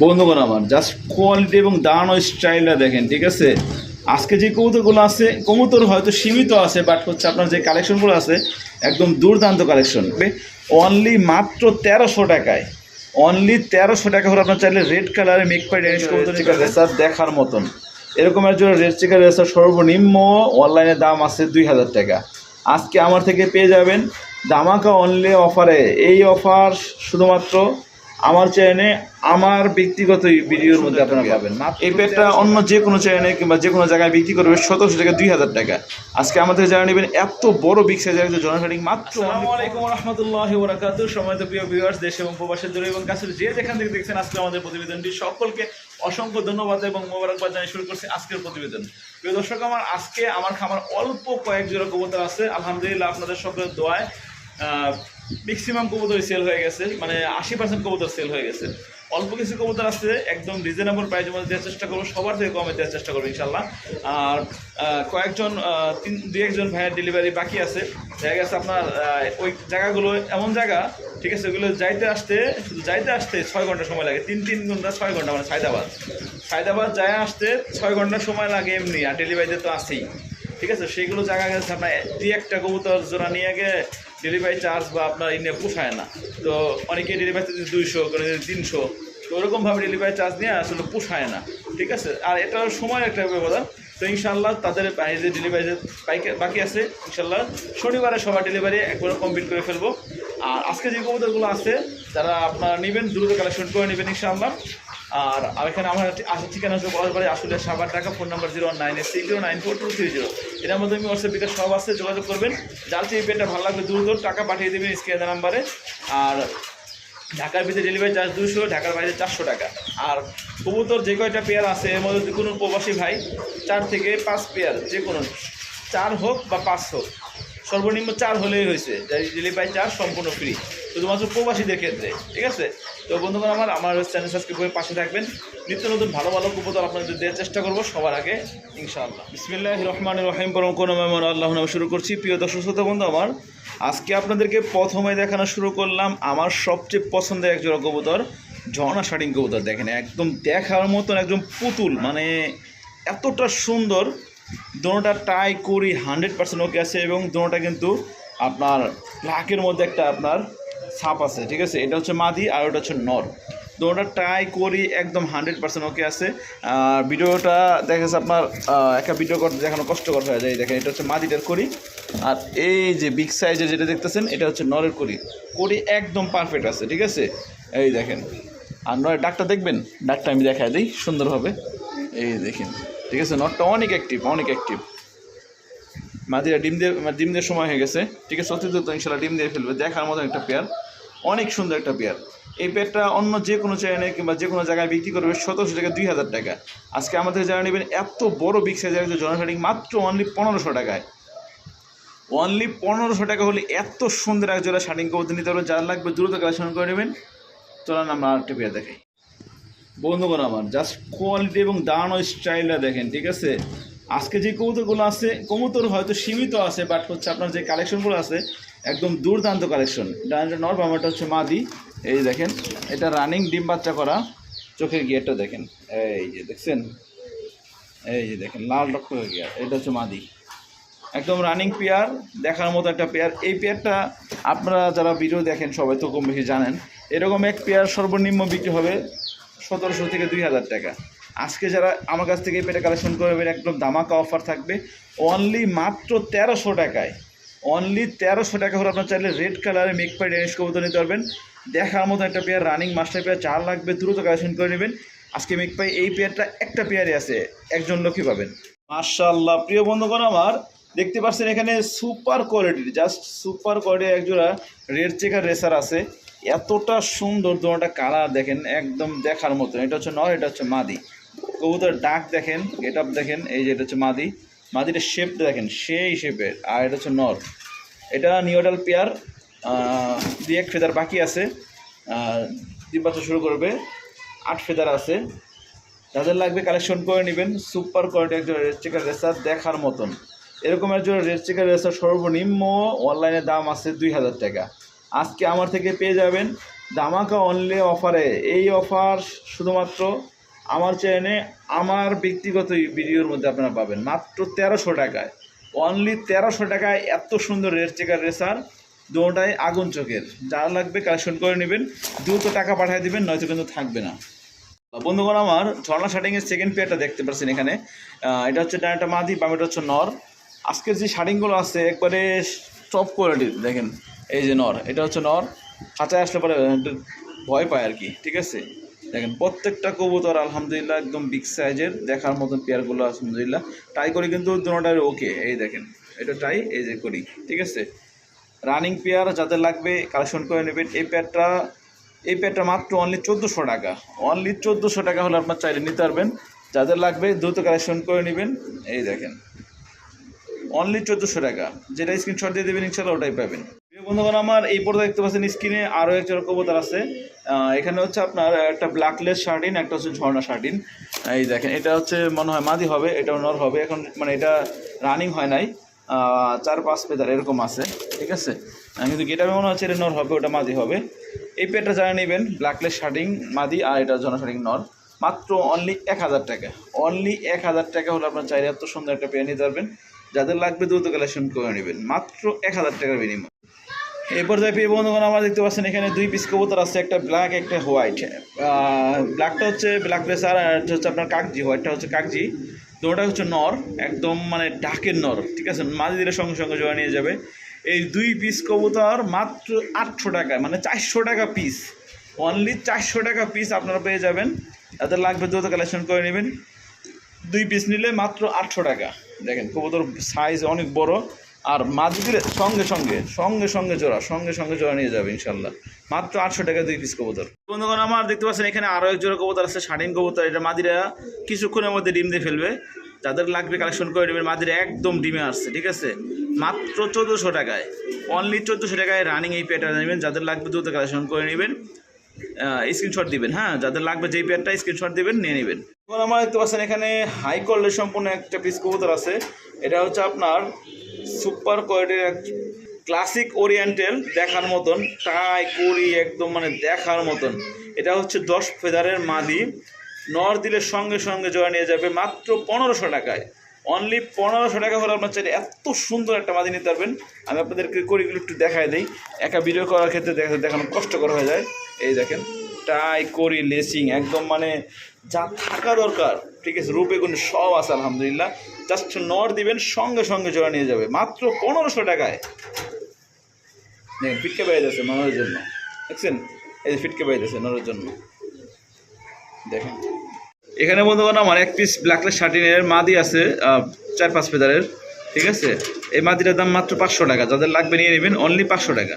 বন্ধুগণ আমার just quality এবং দাঁড়ানো স্টাইলটা দেখেন ঠিক আছে? আজকে যে কবুতরগুলো আছে কবুতর হয়তো সীমিত আছে বাট হচ্ছে আপনার যে কালেকশনগুলো আছে একদম দুর্দান্ত কালেকশন অনলি মাত্র তেরোশো টাকায় অনলি তেরোশো টাকা হলে আপনার চাইলে রেড কালারে মেক পাই ড্যানিশ কবুতর চিকা রেসার দেখার মতন। এরকম একজন রেড চিকা রেসার সর্বনিম্ন অনলাইনে দাম আছে দুই হাজার টাকা। আজকে আমার থেকে পেয়ে যাবেন দামাকা অনলি অফারে এই অফার শুধুমাত্র আমার চ্যানেলে আমার ব্যক্তিগত ভিডিওর মধ্যে আপনারা পাবেন। এই পেটটা অন্য যে কোনো চ্যানেলে কিংবা যে কোনো জায়গায় বিক্রি করবে সতেরোশো টাকা দুই হাজার টাকা। আজকে আমাদের যারা নেবেন এত বড় বিগ সাইজের একজন জনসারিং মাত্র আসসালামু আলাইকুম রহমতুল্লাহ ওরাকাত সময় তো প্রিয় ভিউয়ার্স দেশ এবং প্রবাসের দূরে এবং কাছের যে যেখান থেকে দেখছেন আজকে আমাদের প্রতিবেদনটি সকলকে অসংখ্য ধন্যবাদ এবং মোবারকবাদ জানিয়ে শুরু করছি আজকের প্রতিবেদন। প্রিয় দর্শক আমার আজকে আমার খামার অল্প কয়েক জোড়া কবুতর আছে। আলহামদুলিল্লাহ আপনাদের সকলের দোয়ায় ম্যাক্সিমাম কবুতর সেল হয়ে গেছে মানে আশি পার্সেন্ট কবুতর সেল হয়ে গেছে। অল্প কিছু কবুতর আছে, একদম রিজনেবল প্রাইসের মধ্যে দেওয়ার চেষ্টা করব, সবার থেকে কমে দেওয়ার চেষ্টা করব ইনশাল্লাহ আর কয়েকজন তিন, দুই একজন ভাইয়ের ডেলিভারি বাকি আছে। দেখা গেছে আপনার ওই জায়গাগুলো এমন জায়গা, ঠিক আছে, ওগুলো যাইতে আসতে, শুধু যাইতে আসতে ছয় ঘণ্টা সময় লাগে, তিন তিন ঘণ্টা, ছয় ঘণ্টা মানে সায়দাবাদ। সায়দাবাদ যায় আসতে ছয় ঘণ্টা সময় লাগে এমনি, আর ডেলিভারিতে তো আসেই ঠিক আছে, সেইগুলো জায়গা গেছে, আপনার দুই একটা কবুতর জোড়া নিয়ে গিয়ে ডেলিভারি চার্জ বা আপনার ইনে পোষায় না। তো অনেকে ডেলিভারিতে দুইশো, কোনো তিনশো, তো ওরকমভাবে ডেলিভারি চার্জ নিয়ে আসলে পোষায় না। ঠিক আছে? আর এটা সময়ের একটা ব্যবধান। তো ইনশাল্লাহ তাদের বাইরে ডেলিভারি বাকি আছে ইনশাল্লাহ শনিবারে সবার ডেলিভারি একবারে কমপ্লিট করে ফেলব। আর আজকে যে কবুতরগুলো আছে, যারা আপনারা নেবেন, দ্রুত কালেকশন করে নেবেন ইনশাআল্লাহ। আর এখানে আমার আসার ঠিকানা হচ্ছে বলারবাড়ি আসলে সাবার টাকা phone number zero nine eight six zero nine four two three zero. এটার মধ্যে আমি হোয়াটসঅ্যাপ বিকাশ সব আছে, যোগাযোগ করবেন। যার চেয়ে পেটা ভালো লাগবে দূর দূর টাকা পাঠিয়ে দেবেন স্ক্রিনের নাম্বারে। আর ঢাকার ভিতরে ডেলিভারি চার্জ দুশো ঢাকার বাইরে চারশো টাকা। আর কবুতর যে কয়টা পেয়ার আছে, এর মধ্যে কোনো প্রবাসী ভাই, চার থেকে পাঁচ পেয়ার যে কোনো। চার হোক বা পাঁচ হোক। সর্বনিম্ন চার হলেই হয়েছে। ডেলিভারি চার্জ সম্পূর্ণ ফ্রি শুধুমাত্র প্রবাসীদের ক্ষেত্রে, ঠিক আছে? তো বন্ধুগণ, আমার আমার চ্যানেল সাবস্ক্রাইব করে পাশে থাকবেন। নিত্য নতুন ভালো ভালো কবুতর আপনাদের দেওয়ার চেষ্টা করব সবার আগে, ইনশাআল্লাহ। বিসমিল্লাহ রহমান রহিম পরম কোনো মেমন আল্লাহ নামে শুরু করছি। প্রিয় দর্শক, শ্রোতা, বন্ধু, আমার, আজকে আপনাদেরকে প্রথমে দেখানো শুরু করলাম আমার সবচেয়ে পছন্দের একজন কবুতর, ঝর্ণা শাটিং কবুতর। দেখেন, একদম দেখার মতন, একদম পুতুল মানে এতটা সুন্দর। দোনোটা টাই করি হান্ড্রেড পার্সেন্ট ওকে আছে এবং দোনোটা কিন্তু আপনার লাকের মধ্যে একটা আপনার ছাপ আছে, ঠিক আছে? এটা হচ্ছে মাদি আর ওটা হচ্ছে নর। তো ওটা ট্রাই করি একদম হান্ড্রেড পার্সেন্ট ওকে আছে? আর ভিডিওটা দেখা যাচ্ছে আপনার একটা ভিডিও করতে দেখানো কষ্টকর হয়ে যায়। দেখেন, এটা হচ্ছে মাদিটার করি। আর এই যে বিগ সাইজের যেটা দেখতেছেন, এটা হচ্ছে নরের করি। করি একদম পারফেক্ট আছে, ঠিক আছে? এই দেখেন। আর নয় ডাকটা দেখবেন? ডাকটা আমি দেখা দিই, সুন্দরভাবে। এই দেখেন, ঠিক আছে? নটটা অনেক অ্যাক্টিভ অনেক অ্যাক্টিভ মাদিরা ডিম দিয়ে ডিম দেওয়ার সময় হয়ে গেছে। ঠিক আছে অতি দ্রুত ইনশাল্লাহ ডিম দিয়ে ফেলবে। দেখার মতো একটা পেয়ার। অনেক সুন্দর একটা পেয়ার। এই পেয়ারটা অন্য যে কোনো চ্যানেলে কিংবা যে কোনো জায়গায় বিক্রি করবে সতেরোশো থেকে দুই হাজার টাকা। আজকে আমাদের যারা নেবেন, এত বড় বিগ সাইজের একজন জনসারিং মাত্র অনলি পনেরোশো টাকায়। অনলি পনেরোশো টাকা হলে এত সুন্দর এক জোড়া শার্টিং কবুতর নিতে পারবেন যার লাগবে, দ্রুত কালেকশন করে নেবেন। চলেন আমরা আরেকটা পেয়ার দেখাই। বন্ধুগণ আমার জাস্ট কোয়ালিটি এবং দাঁড়ানো স্টাইলটা দেখেন, ঠিক আছে? আজকে যে কবুতরগুলো আছে, কবুতর হয়তো সীমিত আছে বাট হচ্ছে আপনার যে কালেকশনগুলো আছে, একদম দুর্দান্ত কালেকশন ডানটা নর হচ্ছে মাদি। এই দেখেন, এটা রানিং ডিম বাচ্চা করা। চোখের গিয়ারটা দেখেন। এই যে দেখছেন? এই যে দেখেন, লাল রক্তের গিয়ার এটা হচ্ছে মাদি। একদম রানিং পেয়ার দেখার মতো একটা পেয়ার এই পেয়ারটা আপনারা যারা ভিডিও দেখেন, সবাই তো কম বেশি জানেন। এরকম এক পেয়ার সর্বনিম্ন বিক্রি হবে সতেরোশো থেকে দুই হাজার টাকা। আজকে যারা আমার কাছ থেকে পেয়ারটা কালেকশন করবেন একদম দামাকা অফার থাকবে। অনলি মাত্র তেরোশো টাকায় অনলি তেরোশো টাকা হলে আপনার চাইলে রেড কালারে মেক পাই ড্যানিশ কবুতর নিতে পারবেন। দেখার মতো একটা পেয়ার রানিং মাস্টার পেয়ার চার লাগবে দ্রুত কালেকশন করে নেবেন। আজকে মেক পাই এই পেয়ারটা একটা পেয়ারই আছে, একজন লোকই পাবেন। মার্শাল্লাহ প্রিয় বন্ধুগণ আমার, দেখতে পাচ্ছেন এখানে সুপার কোয়ালিটির জাস্ট সুপার কোয়ালিটির একজোড়া রেড চেকার রেসার আছে। এতটা সুন্দর দুটা কালার দেখেন, একদম দেখার মতন এটা হচ্ছে নর, এটা হচ্ছে মাদি। কবুতর ডাক দেখেন গেট আপ দেখেন, এই যে এটা হচ্ছে মাদি। মাদিটা শেপটা দেখেন, সেই শেপের আর এটা হচ্ছে নর। এটা নিওডাল পেয়ার দুই এক ফেদার বাকি আছে। ডিম শুরু করবে, আট ফেদার আছে। যাদের লাগবে কালেকশন করে নেবেন সুপার কোয়ালিটি একজন রেড চিকার রেসার দেখার মতন। এরকম একজন রেড চিকার রেসার সর্বনিম্ন অনলাইনে দাম আছে দুই হাজার টাকা। আজকে আমার থেকে পেয়ে যাবেন দামাকা অনলি অফারে এই অফার শুধুমাত্র আমার চ্যানেলে আমার ব্যক্তিগত ভিডিওর মধ্যে আপনারা পাবেন। মাত্র তেরোশো টাকায়। অনলি তেরোশো টাকায় এত সুন্দর রেড চেকার রেসার দুটাই আগুন চোখের। যা লাগবে কালেকশন করে নেবেন। দ্রুত টাকা পাঠিয়ে দিবেন, নয়তো কিন্তু থাকবে না। বন্ধুগণ, আমার ঝর্ণা শার্টিংয়ের সেকেন্ড পেয়ারটা দেখতে পাচ্ছেন এখানে। এটা হচ্ছে ডানাটা মাদি, বামেটা হচ্ছে নর। আজকের যে শার্টিংগুলো আছে, একবারে টপ কোয়ালিটির দেখেন, এই যে নর, এটা হচ্ছে নর। খাঁচায় আসলে পরে ভয় পায় আর কি, ঠিক আছে? দেখেন, প্রত্যেকটা কবুতর আলহামদুলিল্লাহ একদম বিগ সাইজের দেখার মতন পেয়ারগুলো আলহামদুলিল্লাহ। ট্রাই করি কিন্তু দুটাই ওকে এই দেখেন, এটা ট্রাই এই যে করি, ঠিক আছে? রানিং পেয়ার যাদের লাগবে কালেকশন করে নেবেন। এই পেয়ারটা এই পেয়ারটা মাত্র অনলি চোদ্দোশো টাকা। অনলি চোদ্দোশো টাকা হলে আপনার চাইলে নিতে পারবেন। যাদের লাগবে, দ্রুত কালেকশন করে নেবেন। এই দেখেন অনলি চোদ্দোশো টাকা। যেটা স্ক্রিনশট দিয়ে দেবেন ইনশাল্লাহ ওটাই পাবেন। বন্ধুগণ, আমার এই পর্দা দেখতে পাচ্ছেন স্ক্রিনে আরও একজন কবুতর আছে। এখানে হচ্ছে আপনার একটা ব্ল্যাকলেস শার্টিন, একটা হচ্ছে ঝর্ণা শার্টিন। এই দেখেন, এটা হচ্ছে মনে হয় মাদি হবে এটাও নর হবে। এখন মানে এটা রানিং হয় নাই চার পাঁচ পেদার এরকম আছে, ঠিক আছে? কিন্তু এটা মনে হচ্ছে এটা নর হবে, ওটা মাদি হবে। এই পেটটা যারা নেবেন ব্ল্যাকলেস শার্টিং মাদি আর এটা ঝর্ণা শার্টিং নর, মাত্র অনলি এক হাজার টাকা। অনলি এক হাজার টাকা হলে আপনার চাইলে এত সুন্দর একটা পেয়ে নিতে পারবেন। যাদের লাগবে দ্রুত কালেকশন করে নেবেন, মাত্র এক হাজার টাকার বিনিময়। এই পর্যায়ে পেয়ে বন্ধুগণ, আমরা দেখতে পাচ্ছেন এখানে দুই পিস কবুতর আছে, একটা ব্ল্যাক একটা হোয়াইট ব্ল্যাকটা হচ্ছে ব্ল্যাক প্রেসার আর একটা হচ্ছে আপনার কাকজি হোয়াইটটা হচ্ছে কাকজি। দুটোটা হচ্ছে নর, একদম মানে ডাকের নর, ঠিক আছে? মাঝে দিলে সঙ্গে সঙ্গে জোড়া নিয়ে যাবে। এই দুই পিস কবুতর মাত্র আটশো টাকায় মানে চারশো টাকা পিস অনলি চারশো টাকা পিস আপনারা পেয়ে যাবেন। যাদের লাগবে দ্রুত কালেকশন করে নেবেন। দুই পিস নিলে মাত্র আটশো টাকা। দেখেন, কবুতর সাইজ অনেক বড়। আর মাছ সঙ্গে সঙ্গে সঙ্গে সঙ্গে জোড়া, সঙ্গে সঙ্গে জোড়া নিয়ে যাবে ইনশাল্লাহ মাত্র আটশো টাকা দুই পিস কবুতর। বন্ধুগণ, আমার দেখতে পাচ্ছেন এখানে আরও এক জোড়া কবুতর আছে স্বাধীন কবুতর। এটা মাদিরা কিছুক্ষণের মধ্যে ডিম দিয়ে ফেলবে। যাদের লাগবে কালেকশন করে নেবেন, মাদিরা একদম ডিমে আসছে, ঠিক আছে? মাত্র চোদ্দোশো টাকায় অনলি চোদ্দোশো টাকায় রানিং এই পেয়ারটা নেবেন। যাদের লাগবে দ্রুত কালেকশন করে নেবেন স্ক্রিনশট দিবেন হ্যাঁ? যাদের লাগবে যেই পেয়ারটা স্ক্রিনশট দিবেন, নিয়ে নেবেন। আমার দেখতে পাচ্ছেন এখানে হাই কোয়ালিটি সম্পূর্ণ একটা পিস কবুতর আছে। এটা হচ্ছে আপনার সুপার কোয়ালিটির এক ক্লাসিক ওরিয়েন্টাল দেখার মতন, টাই করি একদম মানে দেখার মতন। এটা হচ্ছে দশ ফেদারের মাদি। নর দিলে সঙ্গে সঙ্গে জয় নিয়ে যাবে মাত্র পনেরোশো টাকায়। অনলি পনেরোশো টাকা হলে আপনার চাইলে এত সুন্দর একটা মাদি নিতে পারবেন। আমি আপনাদেরকে করিগুলো একটু দেখাই দিই। একা ভিডিও করার ক্ষেত্রে দেখা দেখানো কষ্টকর হয়ে যায়। এই দেখেন, টাই করি লেসিং, একদম মানে যা থাকা দরকার। ঠিক আছে, রূপে গুণ সব আছে, আলহামদুলিল্লাহ। জাস্ট নর দিবেন, সঙ্গে সঙ্গে জোড়া নিয়ে যাবে। মাত্র পনেরোশো টাকায়। দেখেন, ফিটকে বাইরে যাচ্ছে নরের জন্য। দেখছেন? এই যে ফিটকে বাইরে যাচ্ছে নরের জন্য। দেখেন। এখানে বন্ধুগণ আমার এক পিস ব্ল্যাকলেস শার্টিনের মাদি আছে চার পাঁচ ফেদারের ঠিক আছে? এই মাদিটার দাম মাত্র পাঁচশো টাকা। যাদের লাগবে নিয়ে নেবেন অনলি পাঁচশো টাকা।